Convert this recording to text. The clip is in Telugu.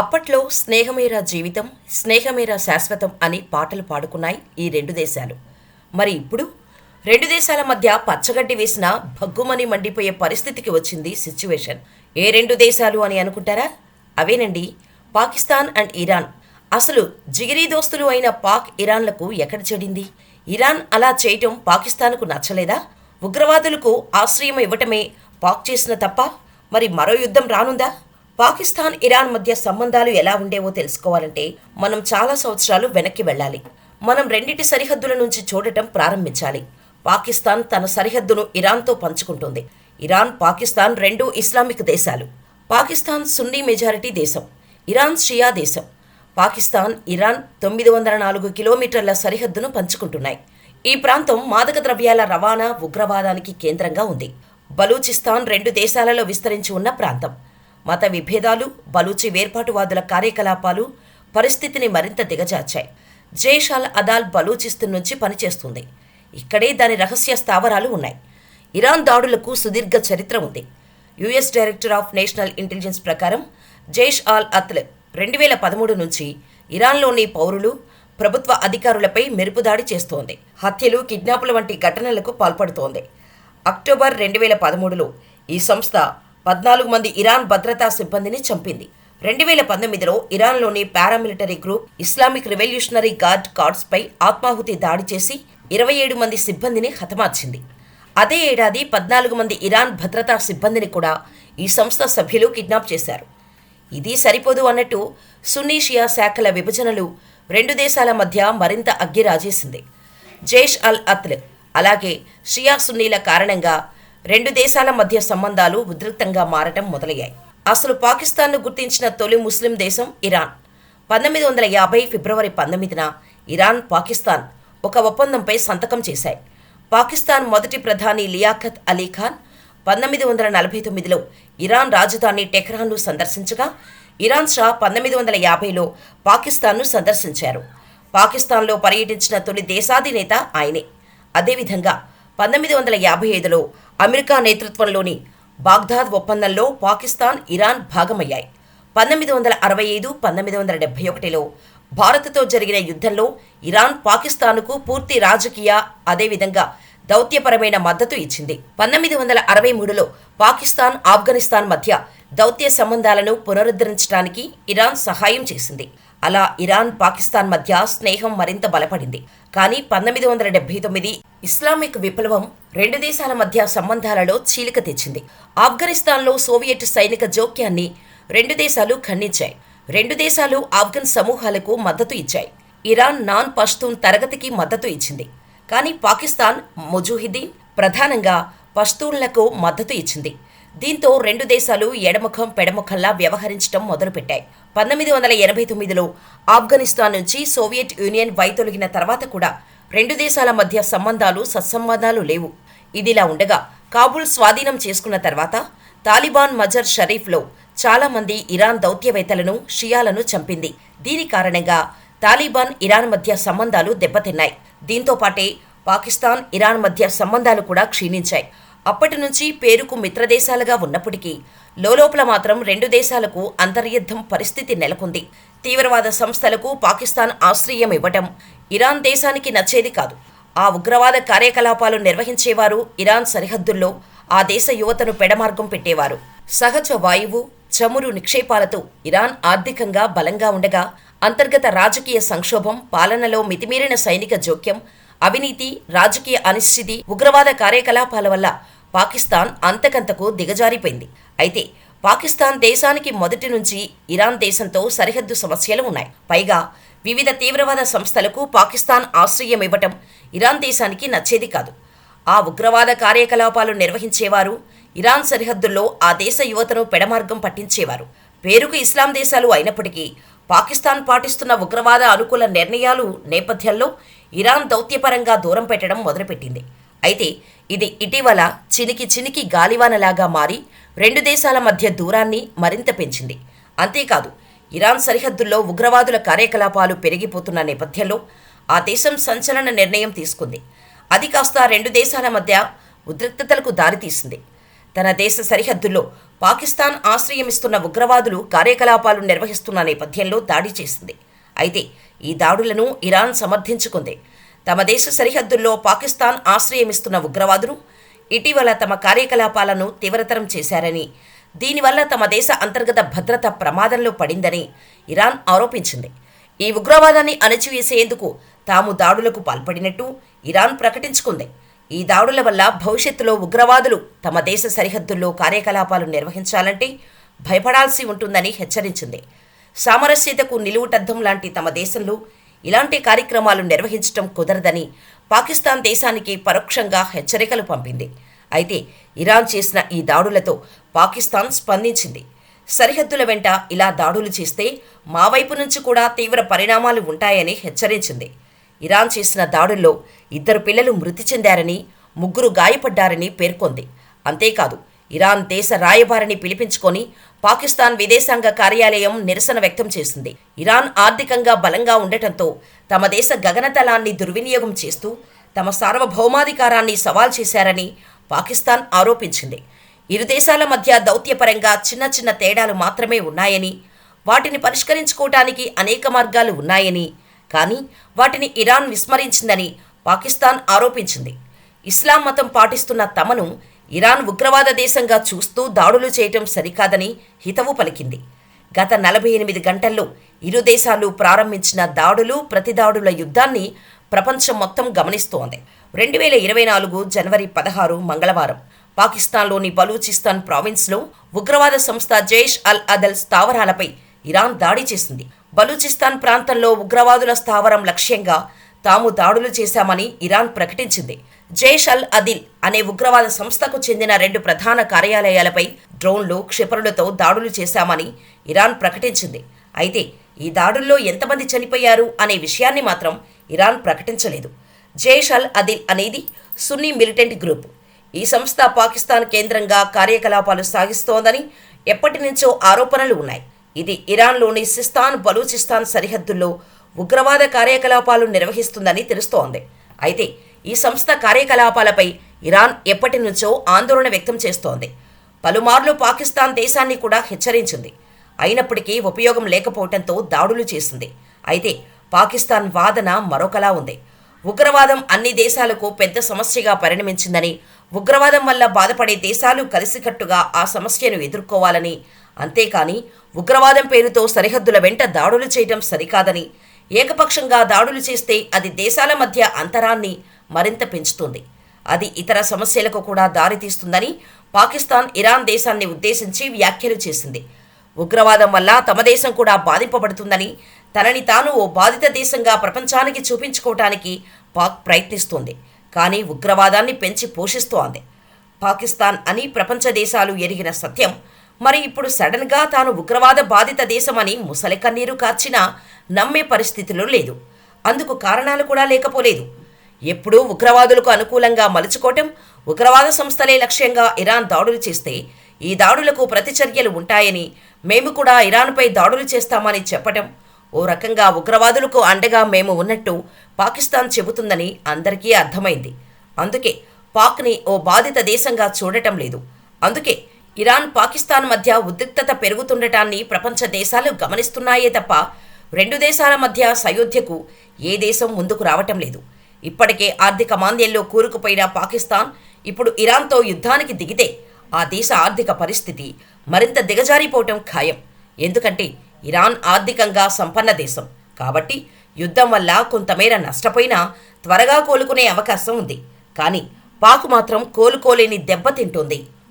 అప్పట్లో స్నేహమేరా జీవితం స్నేహమేరా శాశ్వతం అని పాటలు పాడుకున్నాయి ఈ రెండు దేశాలు. మరి ఇప్పుడు రెండు దేశాల మధ్య పచ్చగడ్డి వేసిన భగ్గుమని మండిపోయే పరిస్థితికి వచ్చింది సిచ్యువేషన్. ఏ రెండు దేశాలు అని అనుకుంటారా? అవేనండి. Pakistan and Iran. అసలు జిగిరీ దోస్తులు అయిన పాక్ ఇరాన్లకు ఎక్కడ చెడింది ఇరాన్ అలా చేయటం పాకిస్తాన్కు నచ్చలేదా? ఉగ్రవాదులకు ఆశ్రయం ఇవ్వటమే పాక్ చేసిన తప్ప మరి మరో యుద్ధం రానుందా? పాకిస్తాన్ ఇరాన్ మధ్య సంబంధాలు ఎలా ఉండేవో తెలుసుకోవాలంటే మనం చాలా సంవత్సరాలు వెనక్కి వెళ్ళాలి. మనం రెండింటి సరిహద్దుల నుంచి చూడటం ప్రారంభించాలి. పాకిస్తాన్ తన సరిహద్దును ఇరాన్తో పంచుకుంటుంది. ఇరాన్ పాకిస్తాన్ రెండు ఇస్లామిక్ దేశాలు. పాకిస్తాన్ సున్నీ మెజారిటీ దేశం. ఇరాన్ షియా దేశం. పాకిస్తాన్ ఇరాన్ తొమ్మిది వందల నాలుగు కిలోమీటర్ల సరిహద్దును పంచుకుంటున్నాయి. ఈ ప్రాంతం మాదక ద్రవ్యాల రవాణా ఉగ్రవాదానికి కేంద్రంగా ఉంది. బలూచిస్తాన్ రెండు దేశాలలో విస్తరించి ఉన్న ప్రాంతం. మత విభేదాలు బలూచి వేర్పాటువాదుల కార్యకలాపాలు పరిస్థితిని మరింత దిగజార్చాయి. జైష్ అల్ అదాల్ బలూచిస్తున్ నుంచి పనిచేస్తుంది. ఇక్కడే దాని రహస్య స్థావరాలు ఉన్నాయి. ఇరాన్ దాడులకు సుదీర్ఘ చరిత్ర ఉంది. US director of national intelligence ప్రకారం జైష్ ఆల్ అత్ల్ రెండు వేల పదమూడు నుంచి ఇరాన్లోని పౌరులు ప్రభుత్వ అధికారులపై మెరుపుదాడి చేస్తోంది. హత్యలు కిడ్నాపుల వంటి ఘటనలకు పాల్పడుతోంది. అక్టోబర్ రెండు వేల పదమూడులో ఈ సంస్థ పద్నాలుగు మంది ఇరాన్ భద్రతా సిబ్బందిని చంపింది. రెండు వేల పంతొమ్మిదిలో ఇరాన్లోని paramilitary group Islamic revolutionary guard కార్డ్స్పై ఆత్మాహుతి దాడి చేసి ఇరవై ఏడు మంది సిబ్బందిని హతమార్చింది. అదే ఏడాది పద్నాలుగు మంది ఇరాన్ భద్రతా సిబ్బందిని కూడా ఈ సంస్థ సభ్యులు కిడ్నాప్ చేశారు. ఇది సరిపోదు అన్నట్టు సున్నీ షియా శాఖల విభజనలు రెండు దేశాల మధ్య మరింత అగ్గిరాజేసింది. జైష్ అల్ అత్ల్ అలాగే షియా సున్నీల కారణంగా రెండు దేశాల మధ్య సంబంధాలు ఉధృతంగా మారటం మొదలయ్యాయి. అసలు పాకిస్తాన్ను గుర్తించిన తొలి ముస్లిం దేశం ఇరాన్. పంతొమ్మిది వందల యాభై ఫిబ్రవరి పంతొమ్మిదిన ఇరాన్ పాకిస్తాన్ ఒక ఒప్పందంపై సంతకం చేశాయి. పాకిస్తాన్ మొదటి ప్రధాని లియాఖత్ అలీ ఖాన్ పంతొమ్మిది వందల నలభై తొమ్మిదిలో ఇరాన్ రాజధాని టెహ్రాన్ను సందర్శించగా ఇరాన్ షా పంతొమ్మిది వందల యాభైలో పాకిస్తాన్ను సందర్శించారు. పాకిస్తాన్లో పర్యటించిన తొలి దేశాధినేత ఆయనే. అదేవిధంగా పంతొమ్మిది వందల యాభై ఐదులో అమెరికా నేతృత్వంలోని బాగ్దాద్ ఒప్పందంలో పాకిస్తాన్ ఇరాన్ భాగమయ్యాయి. పంతొమ్మిది వందల అరవై ఐదు పంతొమ్మిది వందల డెబ్బై ఒకటిలో భారత్తో జరిగిన యుద్ధంలో ఇరాన్ పాకిస్తాన్కు పూర్తి రాజకీయ అదేవిధంగా దౌత్యపరమైన మద్దతు ఇచ్చింది. పంతొమ్మిది వందల అరవై మూడులో పాకిస్తాన్ ఆఫ్ఘనిస్తాన్ మధ్య దౌత్య సంబంధాలను పునరుద్ధరించడానికి ఇరాన్ సహాయం చేసింది. అలా ఇరాన్ పాకిస్తాన్ మధ్య స్నేహం మరింత బలపడింది. కానీ పంతొమ్మిది వందల డెబ్బై తొమ్మిది ఇస్లామిక్ విప్లవం రెండు దేశాల మధ్య సంబంధాలలో చీలిక తెచ్చింది. ఆఫ్ఘనిస్తాన్లో సోవియట్ సైనిక జోక్యాన్ని రెండు దేశాలు ఖండించాయి. రెండు దేశాలు ఆఫ్ఘన్ సమూహాలకు మద్దతు ఇచ్చాయి. ఇరాన్ నాన్ పష్తూన్ తరగతికి మద్దతు ఇచ్చింది. కానీ పాకిస్తాన్ ముజుహిదీన్ ప్రధానంగా పష్తూన్లకు మద్దతు ఇచ్చింది. దీంతో రెండు దేశాలు ఎడముఖం పెడముఖంలా వ్యవహరించడం మొదలుపెట్టాయి. పంతొమ్మిది వందల ఎనభై తొమ్మిదిలో ఆఫ్ఘనిస్తాన్ నుంచి సోవియట్ యూనియన్ వైతొలిగిన తర్వాత కూడా రెండు దేశాల మధ్య సంబంధాలు సత్సంబంధాలు లేవు. ఇదిలా ఉండగా కాబూల్ స్వాధీనం చేసుకున్న తర్వాత తాలిబాన్ మజర్ షరీఫ్లో చాలామంది ఇరాన్ దౌత్యవేత్తలను షియాలను చంపింది. దీని కారణంగా తాలిబాన్ ఇరాన్ మధ్య సంబంధాలు దెబ్బతిన్నాయి. దీంతో పాటే పాకిస్తాన్ ఇరాన్ మధ్య సంబంధాలు కూడా క్షీణించాయి. అప్పటి నుంచి పేరుకు మిత్రదేశాలుగా ఉన్నప్పటికీ లోలోపల మాత్రం రెండు దేశాలకు అంతర్యుద్ధం పరిస్థితి నెలకొంది. తీవ్రవాద సంస్థలకు పాకిస్తాన్ ఆశ్రయం ఇవ్వటం ఇరాన్ దేశానికి నచ్చేది కాదు. ఆ ఉగ్రవాద కార్యకలాపాలు నిర్వహించేవారు ఇరాన్ సరిహద్దుల్లో ఆ దేశ యువతను పెడమార్గం పెట్టేవారు. సహజ వాయువు చమురు నిక్షేపాలతో ఇరాన్ ఆర్థికంగా బలంగా ఉండగా అంతర్గత రాజకీయ సంక్షోభం పాలనలో మితిమీరిన సైనిక జోక్యం అవినీతి రాజకీయ అనిశ్చితి ఉగ్రవాద కార్యకలాపాల వల్ల పాకిస్తాన్ అంతకంతకు దిగజారిపోయింది. అయితే పాకిస్తాన్ దేశానికి మొదటి నుంచి ఇరాన్ దేశంతో సరిహద్దు సమస్యలు ఉన్నాయి. పైగా వివిధ తీవ్రవాద సంస్థలకు పాకిస్తాన్ ఆశ్రయం ఇవ్వటం ఇరాన్ దేశానికి నచ్చేది కాదు. ఆ ఉగ్రవాద కార్యకలాపాలు నిర్వహించేవారు ఇరాన్ సరిహద్దుల్లో ఆ దేశ యువతను పెడమార్గం పట్టించేవారు. పేరుకు ఇస్లాం దేశాలు అయినప్పటికీ పాకిస్తాన్ పాటిస్తున్న ఉగ్రవాద అనుకూల నిర్ణయాలు నేపథ్యంలో ఇరాన్ దౌత్యపరంగా దూరం పెట్టడం మొదలుపెట్టింది. అయితే ఇది ఇటీవల చినికి చినికి గాలివానలాగా మారి రెండు దేశాల మధ్య దూరాన్ని మరింత పెంచింది. అంతేకాదు ఇరాన్ సరిహద్దుల్లో ఉగ్రవాదుల కార్యకలాపాలు పెరిగిపోతున్న నేపథ్యంలో ఆ దేశం సంచలన నిర్ణయం తీసుకుంది. అది కాస్త రెండు దేశాల మధ్య ఉద్రిక్తతలకు దారితీసింది. తన దేశ సరిహద్దుల్లో పాకిస్తాన్ ఆశ్రయమిస్తున్న ఉగ్రవాదులు కార్యకలాపాలు నిర్వహిస్తున్న నేపథ్యంలో దాడి చేసింది. అయితే ఈ దాడులను ఇరాన్ సమర్థించుకుంది. తమ దేశ సరిహద్దుల్లో పాకిస్తాన్ ఆశ్రయమిస్తున్న ఉగ్రవాదులు ఇటీవల తమ కార్యకలాపాలను తీవ్రతరం చేశారని దీనివల్ల తమ దేశ అంతర్గత భద్రత ప్రమాదంలో పడిందని ఇరాన్ ఆరోపించింది. ఈ ఉగ్రవాదాన్ని అణచివేసేందుకు తాము దాడులకు పాల్పడినట్టు ఇరాన్ ప్రకటించుకుంది. ఈ దాడుల వల్ల భవిష్యత్తులో ఉగ్రవాదులు తమ దేశ సరిహద్దుల్లో కార్యకలాపాలు నిర్వహించాలంటే భయపడాల్సి ఉంటుందని హెచ్చరించింది. సామరస్యతకు నిలువుటద్దం లాంటి తమ దేశంలో ఇలాంటి కార్యక్రమాలు నిర్వహించడం కుదరదని పాకిస్తాన్ దేశానికి పరోక్షంగా హెచ్చరికలు పంపింది. అయితే ఇరాన్ చేసిన ఈ దాడులతో పాకిస్తాన్ స్పందించింది. సరిహద్దుల వెంట ఇలా దాడులు చేస్తే మా వైపు నుంచి కూడా తీవ్ర పరిణామాలు ఉంటాయని హెచ్చరించింది. ఇరాన్ చేసిన దాడుల్లో ఇద్దరు పిల్లలు మృతి చెందారని ముగ్గురు గాయపడ్డారని పేర్కొంది. అంతేకాదు ఇరాన్ దేశ రాయబారిని పిలిపించుకొని పాకిస్తాన్ విదేశాంగ కార్యాలయం నిరసన వ్యక్తం చేసింది. ఇరాన్ ఆర్థికంగా బలంగా ఉండటంతో తమ దేశ గగనతలాన్ని దుర్వినియోగం చేస్తూ తమ సార్వభౌమాధికారాన్ని సవాల్ చేశారని పాకిస్తాన్ ఆరోపించింది. ఇరు దేశాల మధ్య దౌత్యపరంగా చిన్న చిన్న తేడాలు మాత్రమే ఉన్నాయని వాటిని పరిష్కరించుకోవటానికి అనేక మార్గాలు ఉన్నాయని కానీ వాటిని ఇరాన్ విస్మరించిందని పాకిస్తాన్ ఆరోపించింది. ఇస్లాం మతం పాటిస్తున్న తమను ఇరాన్ ఉగ్రవాద దేశంగా చూస్తూ దాడులు చేయటం సరికాదని హితవు పలికింది. గత నలభై ఎనిమిది గంటల్లో ఇరు దేశాలు ప్రారంభించిన దాడులు ప్రతిదాడుల యుద్ధాన్ని ప్రపంచం మొత్తం గమనిస్తోంది. రెండు వేల ఇరవై నాలుగు జనవరి పదహారు మంగళవారం పాకిస్తాన్లోని బలూచిస్తాన్ ప్రావిన్స్లో ఉగ్రవాద సంస్థ జైష్ అల్ అదల్ స్థావరాలపై ఇరాన్ దాడి చేసింది. బలూచిస్తాన్ ప్రాంతంలో ఉగ్రవాదుల స్థావరం లక్ష్యంగా తాము దాడులు చేశామని ఇరాన్ ప్రకటించింది. జైష్ అల్ అదిల్ అనే ఉగ్రవాద సంస్థకు చెందిన రెండు ప్రధాన కార్యాలయాలపై డ్రోన్లు క్షిపణులతో దాడులు చేశామని ఇరాన్ ప్రకటించింది. అయితే ఈ దాడుల్లో ఎంతమంది చనిపోయారు అనే విషయాన్ని మాత్రం ఇరాన్ ప్రకటించలేదు. జైష్ అల్ అదిల్ అనేది సున్నీ మిలిటెంట్ గ్రూప్. ఈ సంస్థ పాకిస్తాన్ కేంద్రంగా కార్యకలాపాలు సాగిస్తోందని ఎప్పటి నుంచో ఆరోపణలు ఉన్నాయి. ఇది ఇరాన్లోని సిస్తాన్ బలూచిస్తాన్ సరిహద్దుల్లో ఉగ్రవాద కార్యకలాపాలు నిర్వహిస్తుందని తెలుస్తోంది. అయితే ఈ సంస్థ కార్యకలాపాలపై ఇరాన్ ఎప్పటి నుంచో ఆందోళన వ్యక్తం చేస్తోంది. పలుమార్లు పాకిస్తాన్ దేశాన్ని కూడా హెచ్చరించింది. అయినప్పటికీ ఉపయోగం లేకపోవడంతో దాడులు చేసింది. అయితే పాకిస్తాన్ వాదన మరొకలా ఉంది. ఉగ్రవాదం అన్ని దేశాలకు పెద్ద సమస్యగా పరిణమించిందని ఉగ్రవాదం వల్ల బాధపడే దేశాలు కలిసికట్టుగా ఆ సమస్యను ఎదుర్కోవాలని అంతేకాని ఉగ్రవాదం పేరుతో సరిహద్దుల వెంట దాడులు చేయడం సరికాదని ఏకపక్షంగా దాడులు చేస్తే అది దేశాల మధ్య అంతరాన్ని మరింత పెంచుతుంది. అది ఇతర సమస్యలకు కూడా దారితీస్తుందని పాకిస్తాన్ ఇరాన్ దేశాన్ని ఉద్దేశించి వ్యాఖ్యలు చేసింది. ఉగ్రవాదం వల్ల తమ దేశం కూడా బాధింపబడుతుందని తనని తాను ఓ బాధిత దేశంగా ప్రపంచానికి చూపించుకోవటానికి పాక్ ప్రయత్నిస్తోంది. కానీ ఉగ్రవాదాన్ని పెంచి పోషిస్తోంది. పాకిస్తాన్ అని ప్రపంచ దేశాలు ఎరిగిన సత్యం మరి ఇప్పుడు సడన్గా తాను ఉగ్రవాద బాధిత దేశమని ముసలి కన్నీరు కార్చినా నమ్మే పరిస్థితిలో లేదు. అందుకు కారణాలు కూడా లేకపోలేదు. ఎప్పుడూ ఉగ్రవాదులకు అనుకూలంగా మలుచుకోవటం ఉగ్రవాద సంస్థలే లక్ష్యంగా ఇరాన్ దాడులు చేస్తే ఈ దాడులకు ప్రతిచర్యలు ఉంటాయని మేము కూడా ఇరాన్పై దాడులు చేస్తామని చెప్పటం ఓ రకంగా ఉగ్రవాదులకు అండగా మేము ఉన్నట్టు పాకిస్తాన్ చెబుతుందని అందరికీ అర్థమైంది. అందుకే పాక్ని ఓ బాధిత దేశంగా చూడటం లేదు. అందుకే ఇరాన్ పాకిస్తాన్ మధ్య ఉద్రిక్తత పెరుగుతుండటాన్ని ప్రపంచ దేశాలు గమనిస్తున్నాయే తప్ప రెండు దేశాల మధ్య సయోధ్యకు ఏ దేశం ముందుకు రావటం లేదు. ఇప్పటికే ఆర్థిక మాంద్యంలో కూరుకుపోయిన పాకిస్తాన్ ఇప్పుడు ఇరాన్తో యుద్ధానికి దిగితే ఆ దేశ ఆర్థిక పరిస్థితి మరింత దిగజారిపోవటం ఖాయం. ఎందుకంటే ఇరాన్ ఆర్థికంగా సంపన్న దేశం. కాబట్టి యుద్ధం వల్ల కొంతమేర నష్టపోయినా త్వరగా కోలుకునే అవకాశం ఉంది. కానీ పాక్ మాత్రం కోలుకోలేని దెబ్బతింటోంది